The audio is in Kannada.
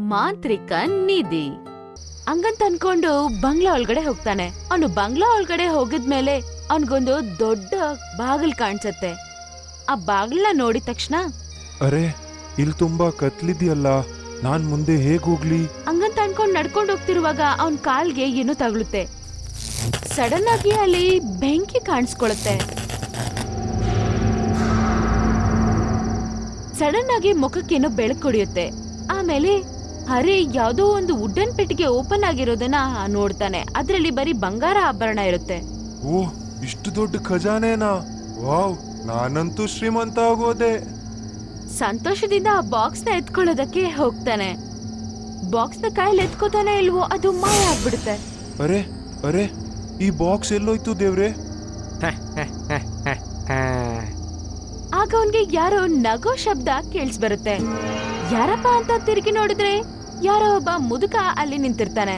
ಮಾಂತ್ರಿಕ ನಿಧಿ. ಹಂಗಂತ ಅನ್ಕೊಂಡು ಬಂಗ್ಲಾ ಒಳಗಡೆ ಹೋಗ್ತಾನೆ. ಅವನು ಬಂಗ್ಲಾ ಒಳಗಡೆ ಹೋಗಿದ್ಮೇಲೆ ಅವನ್ಗೊಂದು ದೊಡ್ಡ ಬಾಗಿಲ್ ಕಾಣ್ಸತ್ತೆ. ಆ ಬಾಗಿಲ್ನ ನೋಡಿದ ತಕ್ಷಣ ಅರೆ ಇಲ್ಲಿ ತುಂಬಾ ಕತ್ಲಿದ್ಯಲ್ಲ ನಾನ್ ಮುಂದೆ ಹೇಗ್ ಹೋಗ್ಲಿ? ಹಂಗಂತ ಅನ್ಕೊಂಡ್ ನಡ್ಕೊಂಡು ಹೋಗ್ತಿರುವಾಗ ಅವನ್ ಕಾಲ್ಗೆ ಏನೋ ತಗುಳುತ್ತೆ ಸಡನ್ ಆಗಿ ಅಲ್ಲಿ ಬೆಂಕಿ ಕಾಣಿಸ್ಕೊಳತ್ತೆ. ಸಡನ್ ಆಗಿ ಮುಖಕ್ಕೇನೋ ಬೆಳಕು ಹೊಡಿಯುತ್ತೆ. ಆಮೇಲೆ ಹರಿ ಯಾವುದೋ ಒಂದು ವುಡನ್ ಪೆಟ್ಟಿಗೆ ಓಪನ್ ಆಗಿರೋದನ್ನ ನೋಡ್ತಾನೆ. ಅದರಲ್ಲಿ ಬರೀ ಬಂಗಾರ ಆಭರಣ ಇರುತ್ತೆ. ಓ ಇಷ್ಟು ದೊಡ್ಡ ಖಜಾನೆನಾ? ವಾವ್ ನಾನಂತೂ ಶ್ರೀಮಂತ ಆಗೋದೆ. ಸಂತೋಷದಿಂದ ಆ ಬಾಕ್ಸ್ನ ಎತ್ಕೊಳ್ಳೋದಕ್ಕೆ ಹೋಗ್ತಾನೆ. ಬಾಕ್ಸ್ನ ಕೈಯಲ್ಲಿ ಎತ್ಕೋತಾನೆ ಇಲ್ವೋ ಅದು ಮಾಯ ಆಗ್ಬಿಡುತ್ತೆ. ಅರೆ ಅರೆ ಈ ಬಾಕ್ಸ್ ಎಲ್ಲೋಯ್ತು ದೇವ್ರೆ? ಆಗ ಅವನ್ಗೆ ಯಾರೋ ನಗೋ ಶಬ್ದ ಕೇಳಿಸ್ಬರುತ್ತೆ ಯಾರಪ್ಪ ಅಂತ ತಿರುಗಿ ನೋಡಿದ್ರೆ? ಯಾರೋ ಒಬ್ಬ ಮುದುಕ ಅಲ್ಲಿ ನಿಂತಿರ್ತಾನೆ.